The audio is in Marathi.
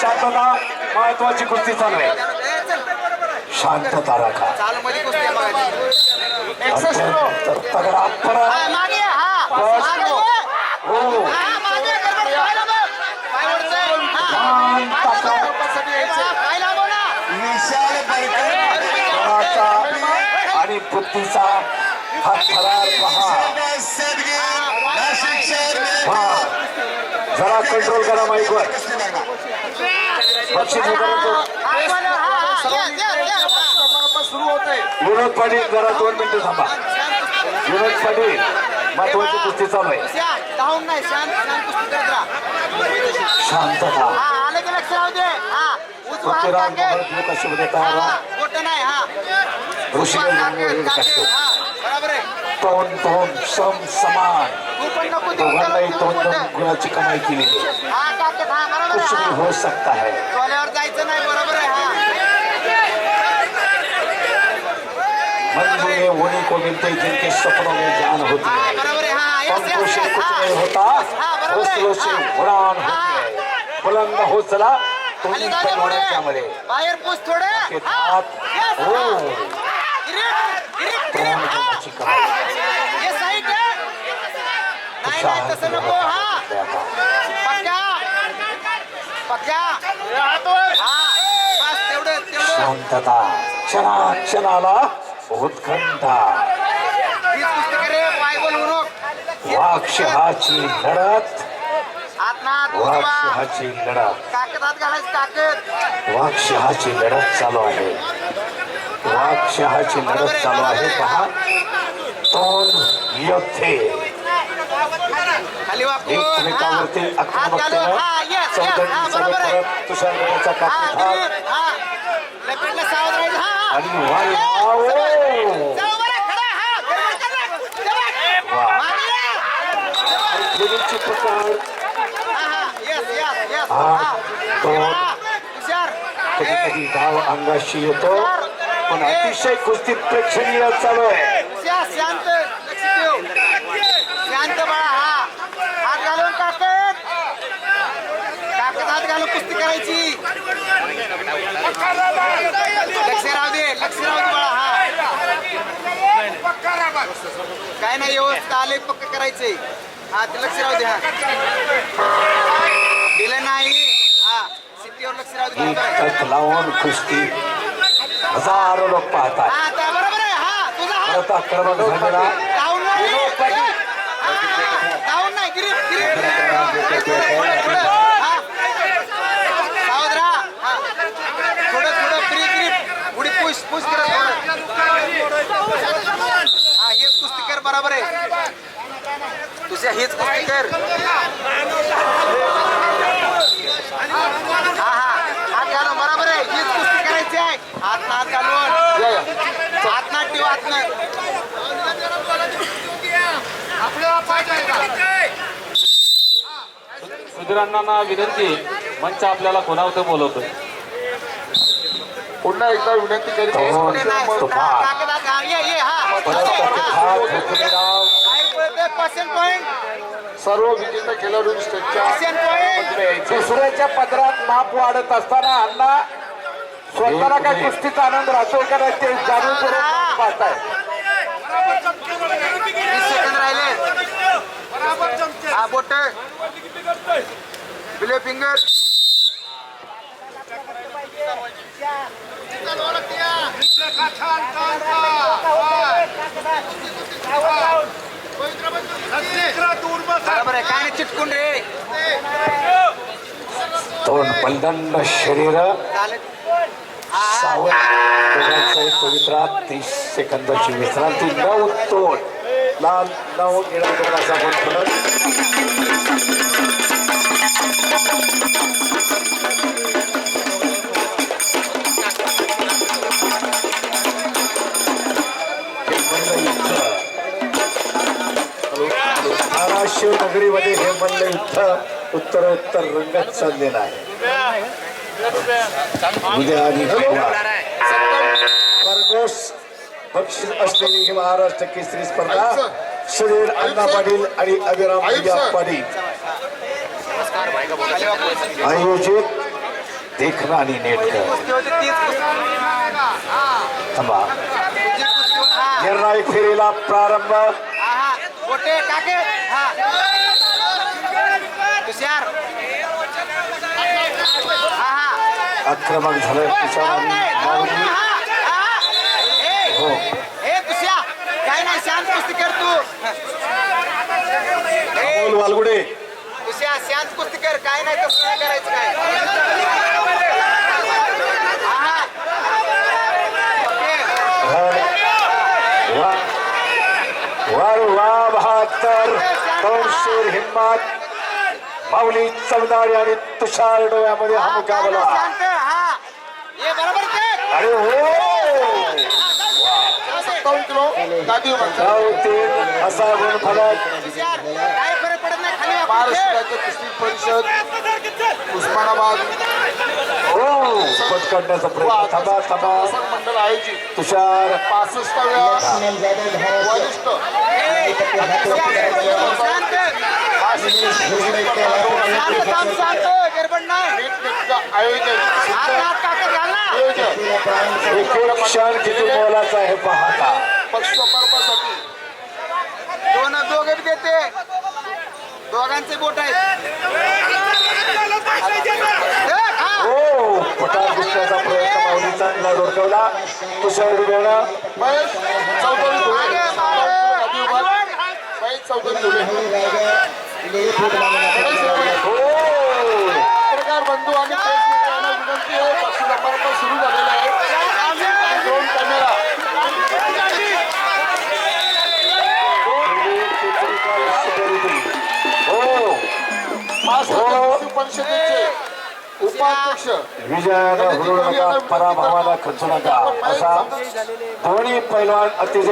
शांतता महत्वाची कुस्ती चालू आहे. शांतता राखा तगडा हा, हा. बळाचा आणि बुद्धीचा हा थरार पहा. जरा कंट्रोल करा माईकवर बक्षीस विनोद पाटील जरा दोन मिनिटं थांबा. विनोद पाटील महत्वाची कुस्ती चालू आहे. शांत. मोहोळ कशी मध्ये तयार हा, हा हा, बरोबर आहे. दोन दोन सम समान तू पण कुणाची दोघांनाही दोन दोन गुणाची कमाई केली. कुछ भी हो सकता है। डोल्यावर जायचं उन्हीं को मिलते जिनके सपनों में जान होती है पंखों से कुछ नहीं होता हौसलों से उड़ान होती है। बुलंद हौसला खाली दोन्ही जाऊ बाहेर थोडे हात हो तसं नको हा पक्का पक्का हा बस तेवढं तेवढं शांतता क्षणा क्षणाला उत्कंठा. हीच कुस्ती वाक्षहाची लढत. वाक्षहाची लढत. काकदात घालायची काकद वाक्षहाची लढत चालू आहे. वाक्षहाची लढत चालू आहे पहा. दोन योद्धे एकमेकावरती हा. आक्रमकतेनं आणि वारे वाव. कधी धाव अंगाशी येतो. पण अतिशय कुस्ती प्रेक्षणीय चालू आहे. शांत शांत बाळा हा. हात घालून टाकत टाकत हात घालून कुस्ती करायची. लक्ष राहू दे लक्ष राहू दे बाळा हा. काय नाही व्यवस्थित आले पक्क करायचंय हा ते लक्ष राहू दे हा. दिलं नाही. हा सिटीवर लक्ष राहू दे लावून कुस्ती. हजारो लोक पाहतात हा हा हा. झालेला. हा. हा. हा हेच कुस्ती कर बरोबर आहे. तुझ्या हेच कुस्ती कर हा हा हात घालून बरोबर आहे हीच कुस्ती करायची आहे हात ना हात घालून. हात ना ठेव हात ना सुधीरांना विनंती मंच आपल्याला कोणावतं बोलवतोय? पुन्हा एकदा विनंती करीत हा हा. सर्व विजेता खेळाडू दुसऱ्याच्या पदरात माप वाढत असताना अण्णा स्वतःला काय कुस्तीचा आनंद राहतो का नाही ते जाणून करून पाहताय. राहिले फिंगर. काय चिटकून रे. दोन बलदंड शरीर. सावंत हा एक पवित्रा तीस सेकंदाची विश्रांती नऊ तोड. लाल नऊ निळा दोन असा फलक हे धाराशिव नगरीमध्ये हे म्हणलं युद्ध उत्तरोत्तर रंगत चाललेलं आहे. खरगोश बक्षीस असलेली ही महाराष्ट्र केसरी स्पर्धा सुनील अण्णा पाटील आणि अभिराम भैया पाटील आयोजित देखणं आणि नेटकं कुस्ती होती तीच कुस्ती. हा. थांबा तुझी कुस्ती होती. हा. निर्णायक फेरीला प्रारंभ हा, हा. गोटे टाके हा तुषार हा हा आक्रमक झालं हा, काय नाही शांत कुस्ती कर तू. वालगुडे. तुषा शांत कुस्ती कर काय नाही तसं नाही करायचं काय? वर वा बहात्तर. दोनशे हिंमत. माऊली चौदारी आणि तुषार डोळ्यामध्ये हा मुकाबला नाही, शांत हा ये बरोबर ते अरे हो सत्तावन्न किलो गादी असा गुण फलक तुषार काय फरक पडत नाही. खाली वाकून महाराष्ट्र खेळ. राज्य कुस्ती परिषद उस्मानाबाद हो पटकाडण्याचा प्रयत्न थांबा थांबा शासन मंडळ आयोजित तुषार पासष्टाव्या वरिष्ठ आयोजन क्षण किती मोलाचा आहे पाहता. पक्षपर्वासाठी दोन दोघे देते. दोघांचे बोट आहेत. हा. दिसण्याचा प्रयत्न माऊली चांगला डोरकवला तुषार महेश चौधरी धुळे महेश चौधरी धुळे गणेश रेवडे. हो पत्रकार बंधू आणि प्रेस मित्रांना विनंती आहे पक्ष समारंभ सुरू झालेला आहे दोन कॅमेरा हो महाराष्ट्र कुस्ती परिषदेचे उपाध्यक्ष. विजयानं हुरळू नका पराभवाला खचू नका असा दोन्ही पैलवान अतिशय